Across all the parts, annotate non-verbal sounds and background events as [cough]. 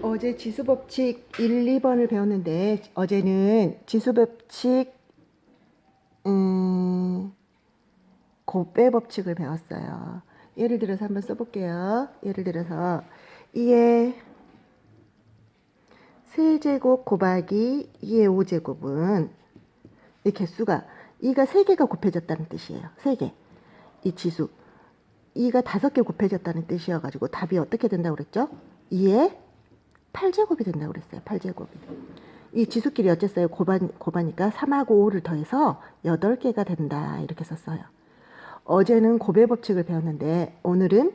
어제 지수 법칙 1, 2번을 배웠는데 어제는 지수 법칙 음, 곱배 법칙을 배웠어요. 예를 들어서 한번 써볼게요. 예를 들어서 2의 세제곱 곱하기 2의 5제곱은 이 개수가 2가 3개가 곱해졌다는 뜻이에요. 3개. 이 지수. 2가 5개 곱해졌다는 뜻이어가지고 답이 어떻게 된다고 그랬죠? 2의 8제곱이 된다고 그랬어요. 8제곱이. 이 지수끼리 어쨌어요? 곱하, 곱하니까 3하고 5를 더해서 8개가 된다. 이렇게 썼어요. 어제는 곱의 법칙을 배웠는데 오늘은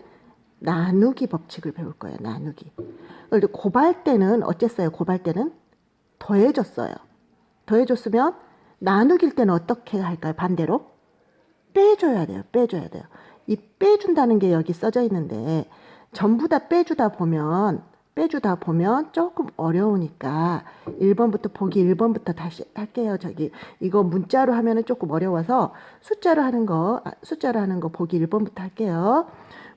나누기 법칙을 배울 거예요. 나누기. 근데 곱할 때는 어쨌어요? 곱할 때는 더해줬어요. 더해줬으면 나누길 때는 어떻게 할까요? 반대로 빼줘야 돼요. 빼줘야 돼요. 이 빼준다는 게 여기 써져 있는데 전부 다 빼주다 보면 빼주다 보면 조금 어려우니까 1번부터 보기 1번부터 다시 할게요. 저기 이거 문자로 하면은 조금 어려워서 숫자로 하는 거 아, 숫자로 하는 거 보기 1번부터 할게요.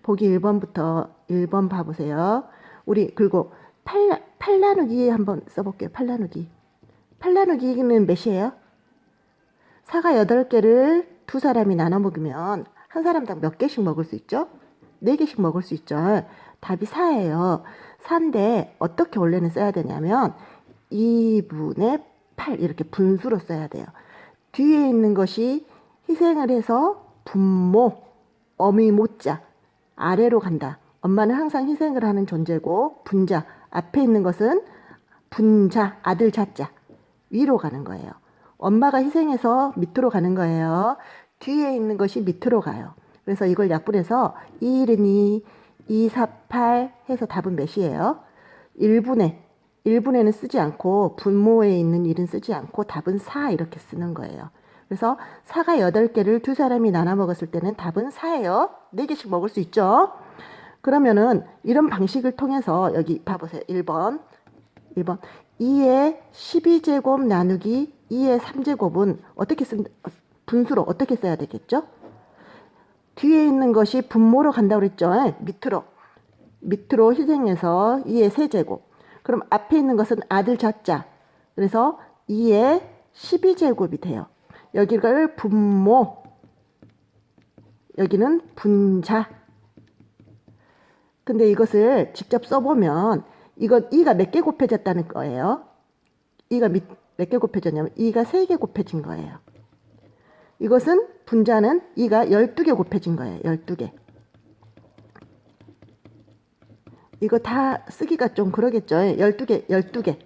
보기 1번부터 1번 봐 보세요. 우리 그리고 8, 8 나누기 한번 써 볼게요. 8 나누기. 8 나누기는 몇이에요? 사과 8개를 두 사람이 나눠 먹으면 한 사람당 몇 개씩 먹을 수 있죠? 4개씩 먹을 수 있죠. 답이 4예요. 4인데 어떻게 원래는 써야 되냐면 2분의 8 이렇게 분수로 써야 돼요. 뒤에 있는 것이 희생을 해서 분모, 어미 모자 아래로 간다. 엄마는 항상 희생을 하는 존재고 분자 앞에 있는 것은 분자 아들 자자 위로 가는 거예요. 엄마가 희생해서 밑으로 가는 거예요. 뒤에 있는 것이 밑으로 가요. 그래서 이걸 약분해서 2일은 2, 2, 4, 8 해서 답은 몇이에요? 1분의 1분에는 쓰지 않고 분모에 있는 1은 쓰지 않고 답은 4 이렇게 쓰는 거예요. 그래서 사과 8개를 두 사람이 나눠 먹었을 때는 답은 4예요. 4개씩 먹을 수 있죠. 그러면은 이런 방식을 통해서 여기 봐보세요. 1번. 1번. 2의 12제곱 나누기 2의 3제곱은 어떻게 쓴 분수로 어떻게 써야 되겠죠? 뒤에 있는 것이 분모로 간다고 그랬죠. 밑으로. 밑으로 희생해서 2의 세제곱. 그럼 앞에 있는 것은 아들 자자. 그래서 2의 12제곱이 돼요. 여기를 분모. 여기는 분자. 근데 이것을 직접 써보면 이건 2가 몇 개 곱해졌다는 거예요. 2가 몇 개 곱해졌냐면 2가 3개 곱해진 거예요. 이것은 분자는 2가 12개 곱해진 거예요. 12개. 이거 다 쓰기가 좀 그러겠죠. 12개, 12개.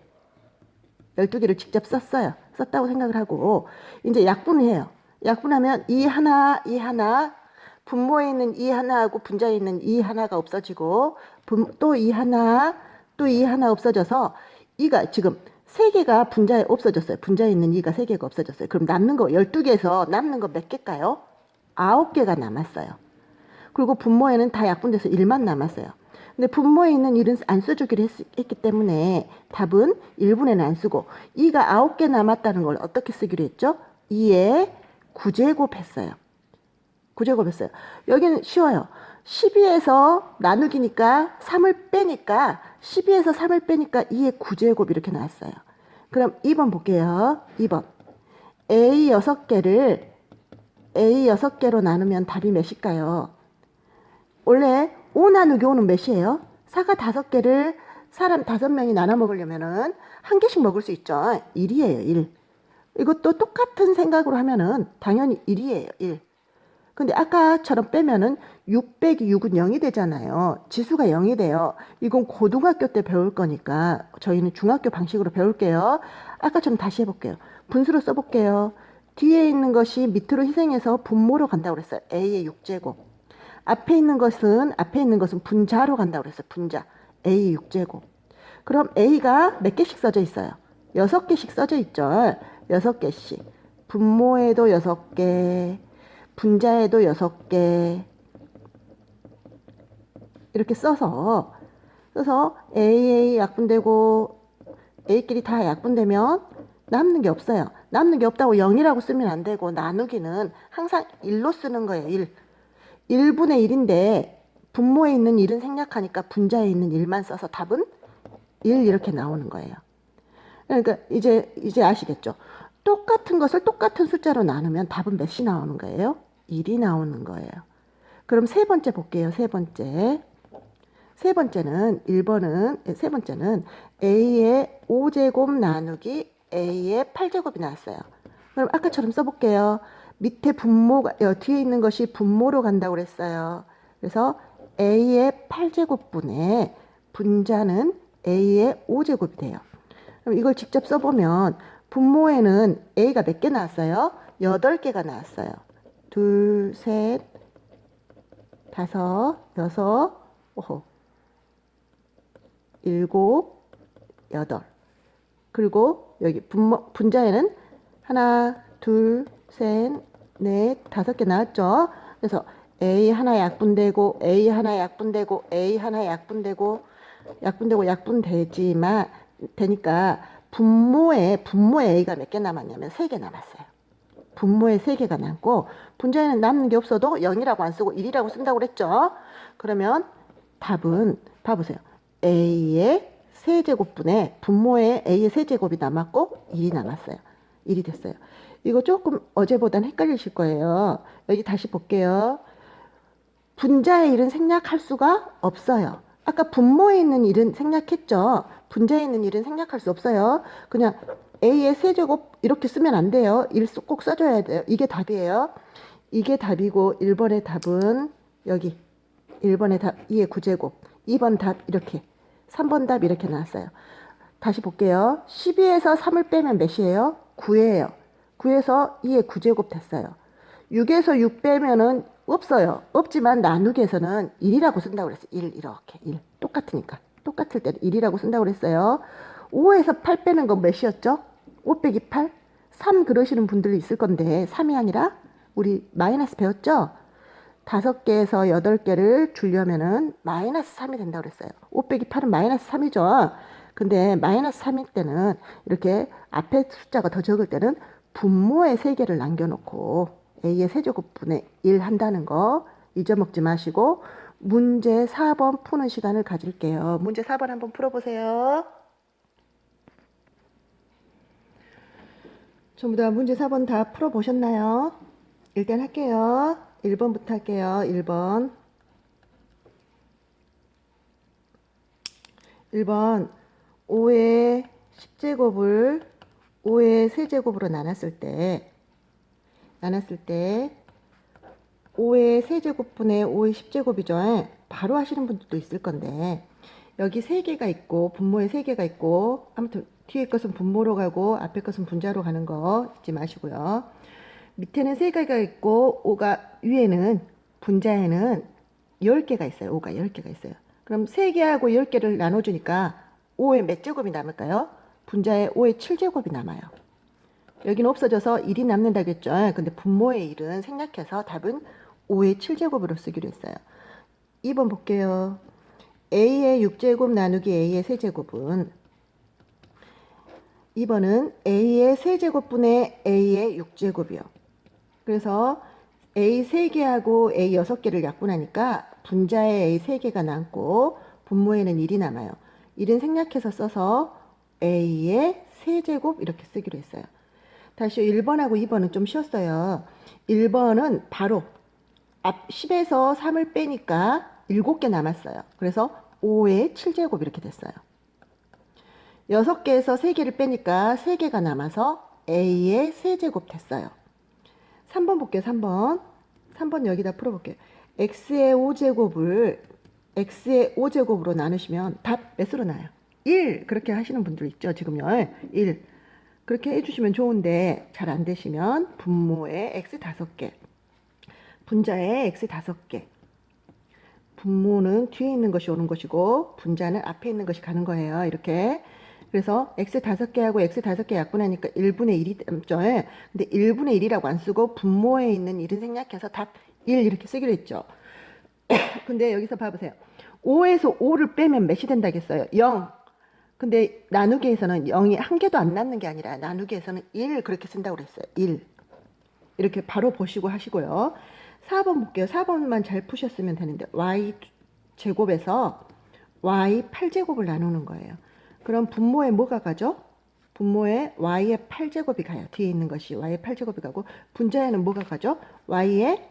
12개를 직접 썼어요. 썼다고 생각을 하고 이제 약분을 해요. 약분하면 이 하나, 이 하나 분모에 있는 이 하나하고 분자에 있는 이 하나가 없어지고 또 이 하나, 또 이 하나 없어져서 이가 지금 세 개가 분자에 없어졌어요. 분자에 있는 이가 세 개가 없어졌어요. 그럼 남는 거 12개에서 남는 거 몇 개일까요? 9개가 남았어요. 그리고 분모에는 다 약분돼서 1만 남았어요. 근데 분모에 있는 1은 안 써주기로 했, 기 때문에 답은 1분에는 안 쓰고 2가 9개 남았다는 걸 어떻게 쓰기로 했죠? 2에 9제곱 했어요. 9제곱 했어요. 여기는 쉬워요. 12에서 나누기니까 3을 빼니까 12에서 3을 빼니까 2의 9제곱 이렇게 나왔어요. 그럼 2번 볼게요. 2번. A 6개를 A 6개로 나누면 답이 몇일까요? 원래 5 나누기 5는 몇이에요? 사과 5개를 사람 5명이 나눠 먹으려면은 한 개씩 먹을 수 있죠. 1이에요, 1. 이것도 똑같은 생각으로 하면은 당연히 1이에요, 1. 근데 아까처럼 빼면은 6 빼기 6은 0이 되잖아요. 지수가 0이 돼요. 이건 고등학교 때 배울 거니까 저희는 중학교 방식으로 배울게요. 아까처럼 다시 해볼게요. 분수로 써볼게요. 뒤에 있는 것이 밑으로 희생해서 분모로 간다고 그랬어요. A의 6제곱. 앞에 있는 것은 앞에 있는 것은 분자로 간다고 그랬어요. 분자. A 6제곱. 그럼 A가 몇 개씩 써져 있어요? 6개씩 써져 있죠. 6개씩. 분모에도 6개, 분자에도 6개. 이렇게 써서 써서 AA 약분되고 A끼리 다 약분되면 남는 게 없어요. 남는 게 없다고 0이라고 쓰면 안 되고 나누기는 항상 1로 쓰는 거예요. 1. 1분의 1인데 분모에 있는 1은 생략하니까 분자에 있는 1만 써서 답은 1 이렇게 나오는 거예요. 그러니까 이제 이제 아시겠죠? 똑같은 것을 똑같은 숫자로 나누면 답은 몇이 나오는 거예요? 1이 나오는 거예요. 그럼 세 번째 볼게요. 세 번째. 세 번째는 1번은 세 번째는 a의 5제곱 나누기 a의 8제곱이 나왔어요. 그럼 아까처럼 써볼게요. 밑에 분모가 어, 뒤에 있는 것이 분모로 간다고 그랬어요. 그래서 a의 8제곱분의 분자는 a의 5제곱이 돼요. 그럼 이걸 직접 써보면 분모에는 a가 몇 개 나왔어요? 8개가 나왔어요. 둘, 셋, 다섯, 여섯, 오호, 일곱, 여덟. 그리고 여기 분모, 분자에는 하나, 둘, 셋, 넷, 다섯 개 나왔죠? 그래서 A 하나 약분되고, A 하나 약분되고, A 하나 약분되고, 약분되고, 약분되지만, 되니까 분모에, 분모에 A가 몇 개 남았냐면 세 개 남았어요. 분모에 세개가 남고 분자에는 남는 게 없어도 0이라고 안 쓰고 1이라고 쓴다고 그랬죠. 그러면 답은 봐보세요. A의 세제곱분에 분모에 A의 세제곱이 남았고 1이 남았어요. 1이 됐어요. 이거 조금 어제보단 헷갈리실 거예요. 여기 다시 볼게요. 분자의 일은 생략할 수가 없어요. 아까 분모에 있는 일은 생략했죠. 분자에 있는 일은 생략할 수 없어요. 그냥 A의 세제곱 이렇게 쓰면 안 돼요. 1 꼭 써줘야 돼요. 이게 답이에요. 이게 답이고 1번의 답은 여기 1번의 답 2의 9제곱 2번 답 이렇게 3번 답 이렇게 나왔어요. 다시 볼게요. 12에서 3을 빼면 몇이에요? 9예요. 9에서 2의 9제곱 됐어요. 6에서 6 빼면은 없어요. 없지만 나누기에서는 1이라고 쓴다고 그랬어요. 1 이렇게 1 똑같으니까 똑같을 때는 1이라고 쓴다고 그랬어요. 5에서 8 빼는 건 몇이었죠? 5 빼기 8? 3 그러시는 분들이 있을 건데 3이 아니라 우리 마이너스 배웠죠? 다섯 개에서 여덟 개를 줄려면은 마이너스 3이 된다고 그랬어요. 5 빼기 8은 마이너스 3이죠. 근데 마이너스 3일 때는 이렇게 앞에 숫자가 더 적을 때는 분모의 세개를 남겨놓고 A의 세제곱분의 1 한다는 거 잊어먹지 마시고 문제 4번 푸는 시간을 가질게요. 문제 4번 한번 풀어보세요. 전부 다 문제 4번 다 풀어보셨나요? 일단 할게요. 1번부터 할게요. 1번. 1번 5의 10제곱을 5의 세제곱으로 나눴을 때 나눴을 때 5의 세제곱분의 5의 10제곱이죠. 바로 하시는 분들도 있을 건데 여기 세 개가 있고 분모에 세 개가 있고 아무튼 뒤에 것은 분모로 가고 앞에 것은 분자로 가는 거 잊지 마시고요. 밑에는 세 개가 있고 5가 위에는 분자에는 10개가 있어요. 5가 10개가 있어요. 그럼 3개하고 10개를 나눠주니까 5의 몇 제곱이 남을까요? 분자에 5의 7제곱이 남아요. 여기는 없어져서 1이 남는다겠죠. 근데 분모의 1은 생략해서 답은 5의 7제곱으로 쓰기로 했어요. 2번 볼게요. a의 6제곱 나누기 a의 세제곱은 2번은 a의 세제곱분의 a의 6제곱이요. 그래서 a 3개하고 a 6개를 약분하니까 분자에 a 3개가 남고 분모에는 1이 남아요. 1은 생략해서 써서 a의 세제곱 이렇게 쓰기로 했어요. 다시 1번하고 2번은 좀 쉬웠어요. 1번은 바로 앞 10에서 3을 빼니까 7개 남았어요. 그래서 5의 7제곱 이렇게 됐어요. 6개에서 3개를 빼니까 3개가 남아서 a의 세제곱 됐어요. 3번 볼게요. 3번. 3번 여기다 풀어볼게요. x의 5제곱을 x의 5제곱으로 나누시면 답 몇으로 나요? 1 그렇게 하시는 분들 있죠. 지금요. 1 그렇게 해주시면 좋은데 잘 안 되시면 분모에 x 5개 분자에 x 5개 분모는 뒤에 있는 것이 오는 것이고 분자는 앞에 있는 것이 가는 거예요. 이렇게 그래서 x 다섯 개하고 x 다섯 개 약분하니까 1분의 1이 남죠. 근데 1분의 1이라고 안 쓰고 분모에 있는 1은 생략해서 답 1 이렇게 쓰기로 했죠. [coughs] 근데 여기서 봐보세요. 5에서 5를 빼면 몇이 된다겠어요? 0. 근데 나누기에서는 0이 한 개도 안 남는 게 아니라 나누기에서는 1 그렇게 쓴다고 그랬어요. 1. 이렇게 바로 보시고 하시고요. 4번 볼게요. 4번만 잘 푸셨으면 되는데 y 제곱에서 y 8제곱을 나누는 거예요. 그럼 분모에 뭐가 가죠? 분모에 y의 8제곱이 가요. 뒤에 있는 것이 y의 8제곱이 가고 분자에는 뭐가 가죠? y의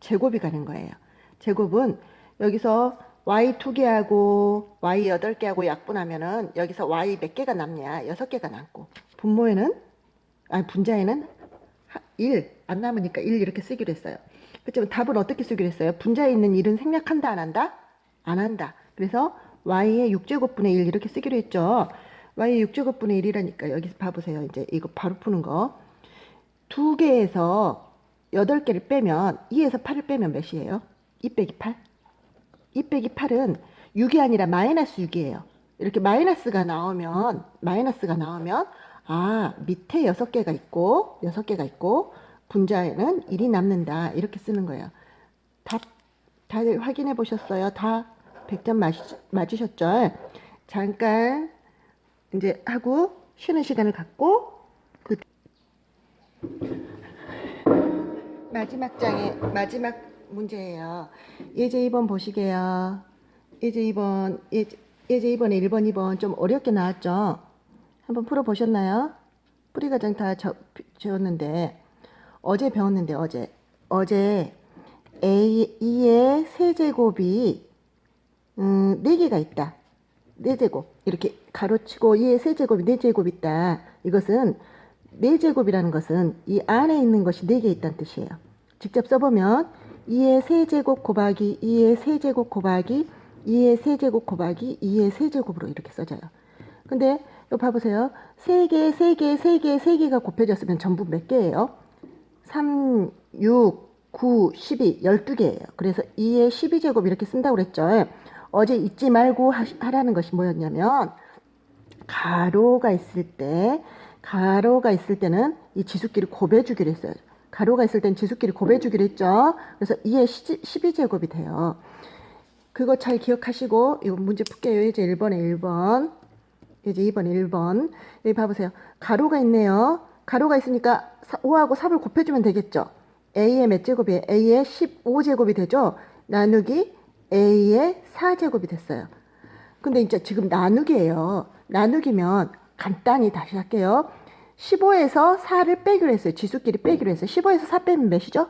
제곱이 가는 거예요. 제곱은 여기서 y 2개하고 y 8개하고 약분하면은 여기서 y 몇 개가 남냐? 6개가 남고 분모에는 아니 분자에는 1 안 남으니까 1 이렇게 쓰기로 했어요. 그렇지만 답은 어떻게 쓰기로 했어요? 분자에 있는 1은 생략한다 안 한다? 안 한다. 그래서 y의 6제곱분의 1 이렇게 쓰기로 했죠. y의 6제곱분의 1이라니까 여기서 봐보세요. 이제 이거 바로 푸는 거. 두 개에서 8개를 빼면 2에서 8을 빼면 몇이에요? 2 빼기 8? 2 빼기 8은 6이 아니라 마이너스 6이에요. 이렇게 마이너스가 나오면 마이너스가 나오면 아 밑에 6개가 있고 6개가 있고 분자에는 1이 남는다 이렇게 쓰는 거예요. 답 다들 확인해 보셨어요? 다 100점 맞으, 맞으셨죠? 잠깐 이제 하고 쉬는 시간을 갖고 그 마지막 장의 마지막 문제예요. 예제 2번 보시게요. 예제 2번 예제, 예제 2번에 1번 2번 좀 어렵게 나왔죠? 한번 풀어 보셨나요? 뿌리 과정 다 저, 지웠는데 어제 배웠는데 어제 어제 A 2의 세제곱이 음, 4개가 있다. 4제곱. 이렇게 가로치고 2의 세제곱이 4제곱 있다. 이것은 4제곱이라는 것은 이 안에 있는 것이 4개 있다는 뜻이에요. 직접 써보면 2의 세제곱 곱하기 2의 세제곱 곱하기 2의 세제곱 곱하기 2의 세제곱으로 이렇게 써져요. 근데 이거 봐보세요. 3개, 3개, 3개, 3개가 곱해졌으면 전부 몇 개예요? 3, 6, 9, 12, 12개예요. 그래서 2의 12제곱 이렇게 쓴다고 그랬죠. 어제 잊지 말고 하라는 것이 뭐였냐면 가로가 있을 때 가로가 있을 때는 이 지수끼리 곱해주기로 했어요. 가로가 있을 땐 지수끼리 곱해주기로 했죠. 그래서 2의 12제곱이 돼요. 그거 잘 기억하시고 이거 문제 풀게요. 이제 1번에 1번 이제 2번 1번 여기 봐보세요. 가로가 있네요. 가로가 있으니까 5하고 3을 곱해주면 되겠죠. a의 몇 제곱이에요? a의 15제곱이 되죠. 나누기 a의 4제곱이 됐어요. 근데 이제 지금 나누기예요. 나누기면 간단히 다시 할게요. 15에서 4를 빼기로 했어요. 지수끼리 빼기로 했어요. 15에서 4 빼면 몇이죠?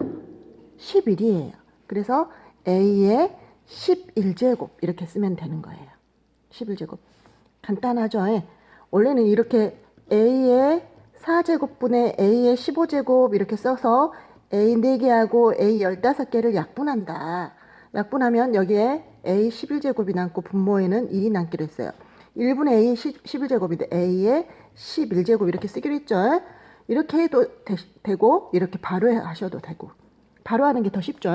11이에요. 그래서 a의 11제곱 이렇게 쓰면 되는 거예요. 11제곱. 간단하죠? 예. 원래는 이렇게 a의 4제곱분의 a의 15제곱 이렇게 써서 a 4개하고 a 15개를 약분한다. 약분하면 여기에 a 11제곱이 남고 분모에는 1이 남기로 했어요. 1분의 a 11제곱인데 a의 11제곱 이렇게 쓰기로 했죠. 이렇게 해도 되, 고 이렇게 바로 하셔도 되고 바로 하는 게 더 쉽죠.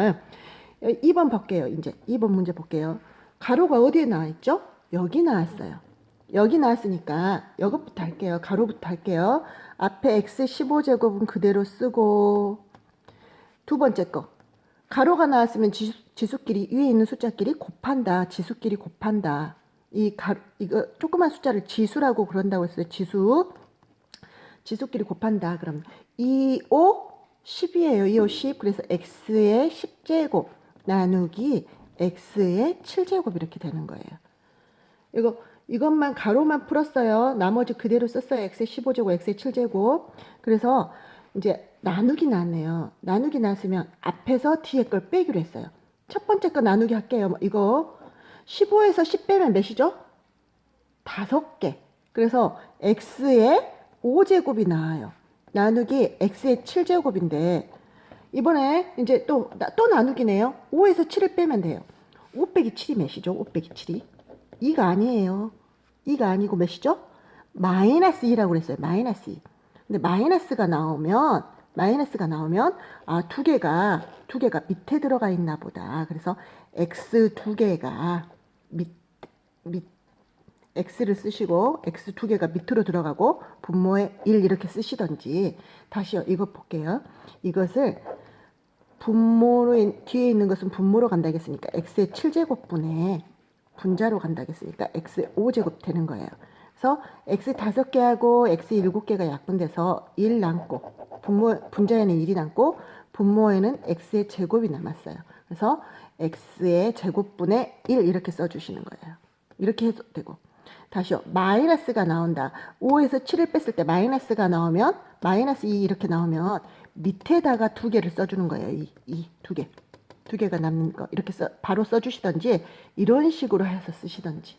2번 볼게요. 이제 2번 문제 볼게요. 가로가 어디에 나와 있죠? 여기 나왔어요. 여기 나왔으니까 이것부터 할게요. 가로부터 할게요. 앞에 x 15제곱은 그대로 쓰고 두 번째 거 가로가 나왔으면 지수, 지수 끼리 위에 있는 숫자끼리 곱한다. 지수끼리 곱한다. 이 가, 이거 조그만 숫자를 지수라고 그런다고 했어요. 지수. 지수끼리 곱한다. 그럼 2, 5, 10이에요. 2, 5, 10. 그래서 x의 10제곱 나누기 x의 7제곱 이렇게 되는 거예요. 이거 이것만 가로만 풀었어요. 나머지 그대로 썼어요. x의 15제곱, x의 7제곱. 그래서 이제 나누기 나왔네요. 나누기 나왔으면 앞에서 뒤에 걸 빼기로 했어요. 첫 번째 거 나누기 할게요. 이거 15에서 10 빼면 몇이죠? 다섯 개. 그래서 x의 5제곱이 나와요. 나누기 x의 7제곱인데 이번에 이제 또, 또 나누기네요. 5에서 7을 빼면 돼요. 5 빼기 7이 몇이죠? 5 빼기 7이. 2가 아니에요. 2가 아니고 몇이죠? 마이너스 2라고 그랬어요. 마이너스 2. 근데 마이너스가 나오면 마이너스가 나오면 아 두 개가 두 개가 밑에 들어가 있나 보다. 그래서 x 두 개가 밑, 밑 x를 쓰시고 x 두 개가 밑으로 들어가고 분모에 1 이렇게 쓰시던지 다시요. 이거 볼게요. 이것을 분모로 뒤에 있는 것은 분모로 간다겠으니까 x의 7제곱분의 분자로 간다겠으니까 x 5제곱 되는 거예요. 그래서 x 5개하고 x 7개가 약분돼서 1 남고 분모 분자에는 1이 남고 분모에는 x의 제곱이 남았어요. 그래서 x의 제곱분의 1 이렇게 써 주시는 거예요. 이렇게 해도 되고 다시요. 마이너스가 나온다. 5에서 7을 뺐을 때 마이너스가 나오면 마이너스 2 이렇게 나오면 밑에다가 두 개를 써주는 거예요. 이, 이 두 개. 두 개가 남는 거 이렇게 써, 바로 써주시던지 이런 식으로 해서 쓰시던지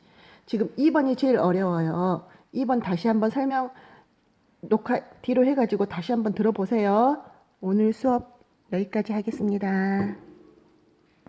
지금 2번이 제일 어려워요. 2번 다시 한번 설명 녹화 뒤로 해가지고 다시 한번 들어보세요. 오늘 수업 여기까지 하겠습니다.